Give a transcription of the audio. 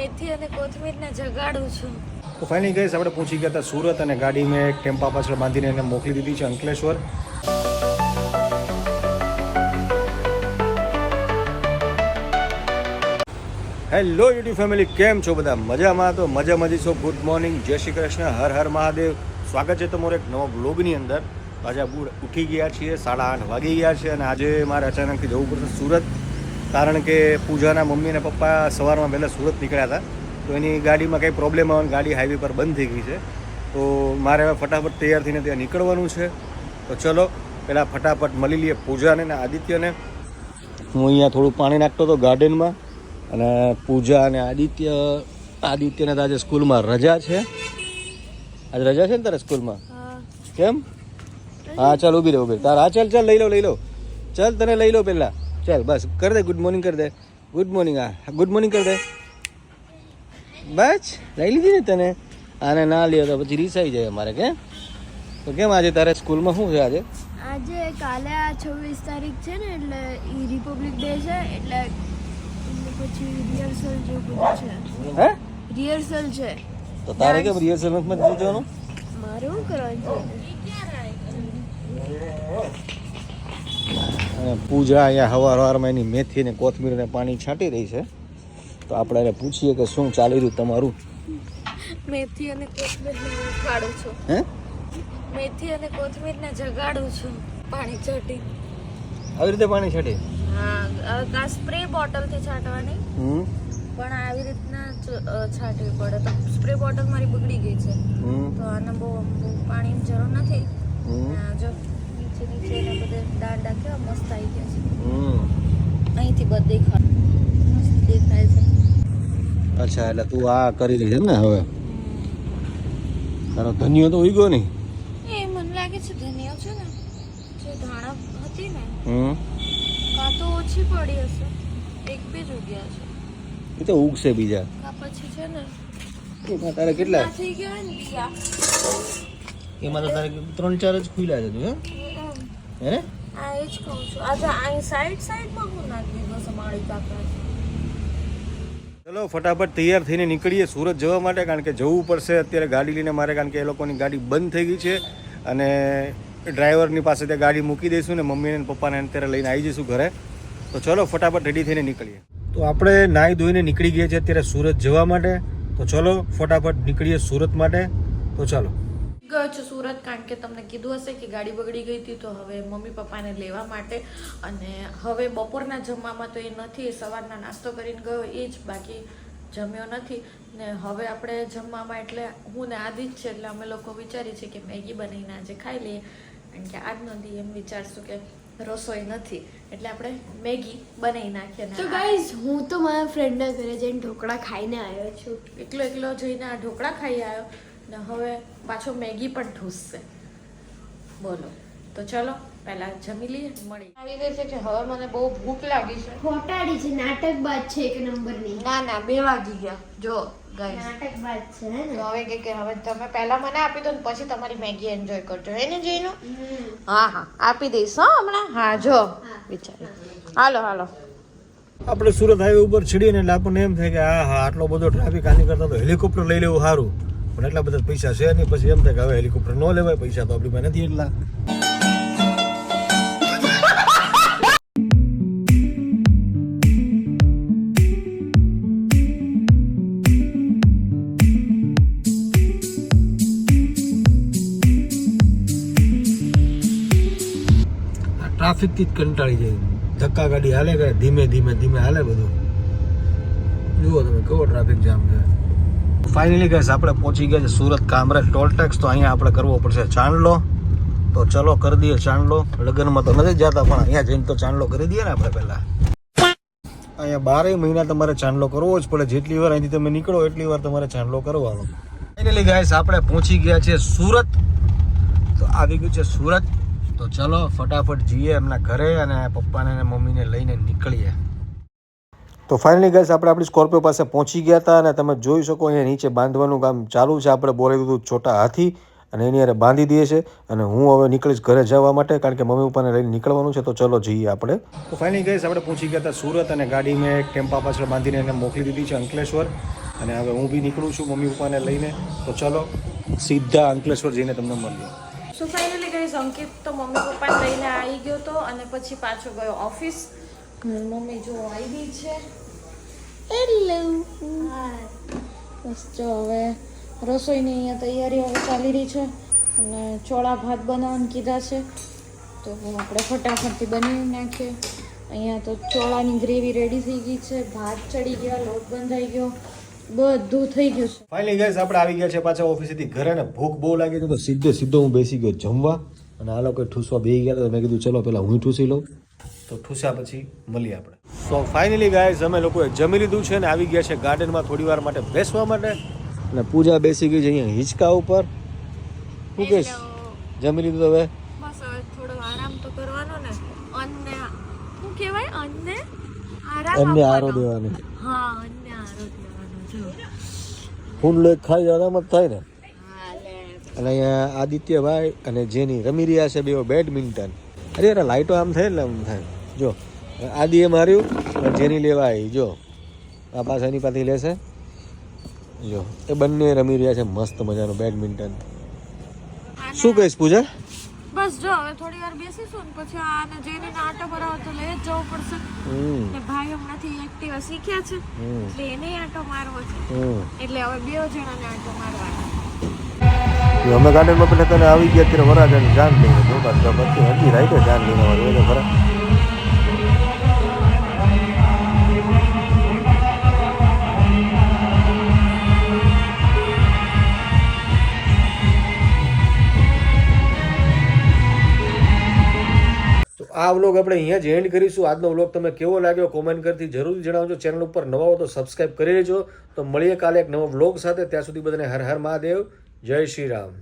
મેથી અને કોથમીરને જગાડું છું. તો ફાઇનલી ગઈશ આપણે પહોંચી ગયા હતા સુરત અને ગાડી મેં એક ટેમ્પા પાછળ બાંધીને એને મોકલી દીધી છે અંકલેશ્વર. હેલો યુટ્યુબ ફેમિલી કેમ છો બધા? મજામાં? તો મજા મજી છો? ગુડ મોર્નિંગ જય શ્રી કૃષ્ણ. હર હર મહાદેવ. સ્વાગત છે તમારો એક નવા બ્લોગની અંદર. આજે ઉઠી ગયા છીએ, સાડા આઠ વાગી ગયા છે અને આજે મારે અચાનકથી જવું પડશે સુરત. કારણ કે પૂજાના મમ્મી અને પપ્પા સવારમાં પહેલાં સુરત નીકળ્યા હતા તો એની ગાડીમાં કંઈ પ્રોબ્લેમ આવે ગાડી હાઈવે પર બંધ થઈ ગઈ છે. તો મારે હવે ફટાફટ તૈયાર થઈને ત્યાં નીકળવાનું છે. તો ચલો પહેલાં ફટાફટ મળી લઈએ પૂજાને અને આદિત્યને. હું અહીંયા થોડું પાણી નાખતો હતો ગાર્ડનમાં અને પૂજા અને આદિત્ય આદિત્યને તો આજે સ્કૂલમાં રજા છે. આજે રજા છે ને તારે સ્કૂલમાં? કેમ? હા ચાલ ઊભી રહે ઊભી રહે. તાર હા ચાલ ચાલ લઈ લો લઈ લો. ચાલ તને લઈ લો પહેલાં. ચાલ બસ. કર દે ગુડ મોર્નિંગ કર દે. ગુડ મોર્નિંગ હા. ગુડ મોર્નિંગ કર દે. બસ લઈ લીધી ને તને. આને ના લ્યો તો પછી રીસાઈ જાય અમારે કે? તો કેમ આજે તારે સ્કૂલમાં શું છે આજે? આજે કાલે આ છવ્વીસ તારીખ છે ને એટલે ઈ રિપબ્લિક ડે છે એટલે પછી રિહર્સલ જેવું બધું છે. હે? રિહર્સલ છે. તો તારે કેમ રિહર્સલ જવાનું? મારે શું કરવાનું અને પૂજા અહીંયા હવાર હવારમાં એની મેથી અને કોથમીરને પાણી છાંટી રહી છે. તો આપણે એને પૂછીએ કે શું ચાલી રહ્યું તમારું? મેથી અને કોથમીરને ઉકાળું છું. હે? મેથી અને કોથમીરને જગાડું છું પાણી છાંટી. આવી રીતે પાણી છાંટી? હા આ સ્પ્રે બોટલથી છાંટવાની? હમ. પણ આવી રીતના છાંટવી પડે. તો સ્પ્રે બોટલ મારી બગડી ગઈ છે. તો આને બહુ પાણીની જરૂર નથી. જો નીચે નીચે એને બધે દાંડા કેવા મસ્ત આવી ગયા છે. હમ. અહીંથી બધે મસ્ત દેખાય છે. અચ્છા એટલે તું આ કરી રહી છે ને હવે? તારો ધનિયો તો ઉગ્યો ગયો નહીં? એ મને લાગે છે ધનિયો છે ને જે ધાણા હતી ને હમ. કાં તો ઓછી પડી હશે. એક બે જ ઉગ્યા છે. એ તો ઉગશે બીજા. આ પછી છે ને એમાં તારે કેટલા? થઈ ગયા ને એમાં તો તારે ત્રણ ચાર જ ખુલ્યા છે તું હે. હે? આ એ જ કહું છું. આજે અહીં સાઈડ સાઈડમાં હું નાખી દીધો છે માળી કાકા ચલો ફટાફટ તૈયાર થઈને નીકળીએ સુરત જવા માટે કારણ કે જવું પડશે. અત્યારે ગાડી લઈને મારે કારણ કે એ લોકોની ગાડી બંધ થઈ ગઈ છે. અને ડ્રાઈવરની પાસે ત્યાં ગાડી મૂકી દઈશું ને મમ્મીને અને પપ્પાને અત્યારે લઈને આવી જઈશું ઘરે. તો ચલો ફટાફટ રેડી થઈને નીકળીએ. તો આપણે નાહી ધોઈને નીકળી ગયા છીએ અત્યારે સુરત જવા માટે. તો ચલો ફટાફટ નીકળીએ સુરત માટે. તો ચાલો. ગયો છું સુરત કારણ કે તમને કીધું હશે કે ગાડી બગડી ગઈ હતી તો હવે મમ્મી પપ્પાને લેવા માટે અને હવે બપોરના જમવામાં તો એ નથી સવારના નાસ્તો કરીને ગયો એ જ બાકી જમ્યો નથી. ને હવે આપણે જમવામાં એટલે હું ને આદિ જ છે એટલે અમે લોકો વિચારીએ છીએ કે મેગી બનાવીને આજે ખાઈ લઈએ. કારણ કે આજનો દી એમ વિચારશું કે રસોઈ નથી એટલે આપણે મેગી બનાવી નાખીએ તો ગાઈઝ હું તો મારા ફ્રેન્ડના ઘરે જઈને ઢોકળા ખાઈને આવ્યો છું. એકલો એકલો જઈને આ ઢોકળા ખાઈ આવ્યો. ને હવે પાછો મેગી પણ ઠૂસશે બોલો. તો ચલો પહેલા જમી લઈએ મળી. આવી ગઈ છે કે હવે મને બહુ ભૂખ લાગી છે. ખોટાડી છે નાટક બાદ છે એક નંબરની. ના ના બે વાગી ગયા. જો ગાઈસ નાટક બાદ છે હે તો હવે કે કે હવે તમે પહેલા મને આપી દો ને પછી તમારી મેગી એન્જોય કરજો. હે ને જઈનો હા હા. આપી દઈશ હા હમણાં? હા જો. બિચારી હાલો હાલો. આપણે સુરત હાઈવે ઉપર ચડીએ ને એટલે આપણને એમ થાય કે આ હા આટલો બધો ટ્રાફિક આની કરતા તો હેલિકોપ્ટર લઈ લેવું સારું. પણ એટલા બધા પૈસા છે નહીં. પછી એમ થાય કે હવે હેલિકોપ્ટર ન લેવાય, પૈસા તો આપણી પાસે નથી એટલા. ટ્રાફિકથી જ કંટાળી જાય. ધક્કા ગાડી હાલે કરે ધીમે ધીમે ધીમે હાલે બધું? જુઓ તમે, કેવો ટ્રાફિક જામ છે. ફાઇનલી ગઈસ આપણે પહોંચી ગયા છે સુરત કામરેજ ટોલ ટેક્સ તો અહીંયા આપણે કરવો પડશે ચાંદલો. તો ચલો, કરી દઈએ ચાંદલો. લગ્નમાં તો નથી જતા, પણ અહીંયા જઈને તો ચાંદલો કરી દઈએ ને આપણે પહેલાં. અહીંયા બારે મહિના તમારે ચાંદલો કરવો જ પડે. જેટલી વાર અહીંથી તમે નીકળો, એટલી વાર તમારે ચાંદલો કરવાનો. ફાઇનલી ગાઈસ આપણે પહોંચી ગયા છે સુરત. તો આવી ગયું છે સુરત. તો ચલો, ફટાફટ જઈએ એમના ઘરે અને પપ્પાને અને મમ્મીને લઈને નીકળીએ. તો ફાઇનલી ગઈસ આપણે આપણી સ્કોર્પિયો પાસે પહોંચી ગયા હતા અને તમે જોઈ શકો અહીંયા નીચે બાંધવાનું કામ ચાલુ છે. આપણે બોલાવી દીધું છોટા હાથી અને એની હારે બાંધી દઈએ છે અને હું હવે નીકળીશ ઘરે જવા માટે કારણ કે મમ્મી પપ્પાને લઈને નીકળવાનું છે. તો ચલો જઈએ આપણે. તો ફાઇનલી ગઈસ આપણે પહોંચી ગયા હતા સુરત અને ગાડી મેં એક ટેમ્પા પાછળ બાંધીને એને મોકલી દીધી છે અંકલેશ્વર. અને હવે હું બી નીકળું છું મમ્મી પપ્પાને લઈને. તો ચલો સીધા અંકલેશ્વર જઈને તમને મળીએ. સો ફાઇનલી ગઈશ અંકિત તો મમ્મી પપ્પાને લઈને આવી ગયો તો અને પછી પાછો ગયો ઓફિસ મમ્મી જો આવી છે. હેલો બસ જો હવે રસોઈની અહીંયા તૈયારી હવે ચાલી રહી છે અને ચોળા ભાત બનાવવાનું કીધા છે. તો આપણે ફટાફટથી બનાવી નાખીએ. અહીંયા તો ચોળાની ગ્રેવી રેડી થઈ ગઈ છે ભાત ચડી ગયા લોટ બંધાઈ ગયો બધું થઈ ગયું છે. ફાઇનલી ગાઈસ આપણે આવી ગયા છે પાછા ઓફિસેથી ઘરે ને ભૂખ બહુ લાગી હતી તો સીધે સીધો હું બેસી ગયો જમવા. અને આ લોકો ઠૂસવા બેસી ગયા તો મેં કીધું ચલો પહેલાં હું ઠૂસી લઉં. તો ઠૂસ્યા પછી મળીએ આપણે. સો ફાઇનલી ગાઈસ અમે લોકોએ જમી લીધું છે ને આવી ગયા છે ગાર્ડનમાં થોડી વાર માટે બેસવા માટે. અને પૂજા બેસી ગઈ છે અહીંયા હિંચકા ઉપર. શું કહીશ જમી લીધું તો હવે બસ હવે આરામ તો કરવાનો ને. અન્ને શું કહેવાય? અન્ને આરામ એમને આરો દેવાની. ફૂલ એક ખાઈ જવામાં જ થાય ને. અને અહીંયા આદિત્યભાઈ અને જેની રમી રહ્યા છે બેઓ બેડમિન્ટન. અરે યાર લાઈટો આમ થાય એટલે આમ થાય. જો આદિએ માર્યું જેની લેવા આવી જો. આ પાછા એની પાસેથી લેશે. જો એ બંને રમી રહ્યા છે મસ્ત મજાનું બેડમિન્ટન શું કહીશ પૂજા? બસ જો હવે થોડી વાર બેસીશું ને પછી આને જઈને આટો ભરાવો તો લઈ જ જવું પડશે. હમ. ને ભાઈ હમણાંથી એક્ટિવા શીખ્યા છે એટલે એને આટો મારવો છે. એટલે હવે બે જણાને આટો મારવાનો. જો અમે ગાર્ડનમાં પેલા તને આવી ગયા ત્યારે વરાજાની જાન લઈને જોતા હતા પછી હજી રાઈટે જાન લઈને આવવાનું આ વ્લોગ આપણે અહીંયા જ એન્ડ કરીશું. આજનો વ્લોગ તમે કેવો લાગ્યો કોમેન્ટ કરતી જરૂરથી જણાવજો. ચેનલ ઉપર નવા હો તો સબસ્ક્રાઇબ કરી લેજો. તો મળીએ કાલે એક નવો વ્લોગ સાથે. ત્યાં સુધી બધાને હર હર મહાદેવ. જય શ્રી રામ.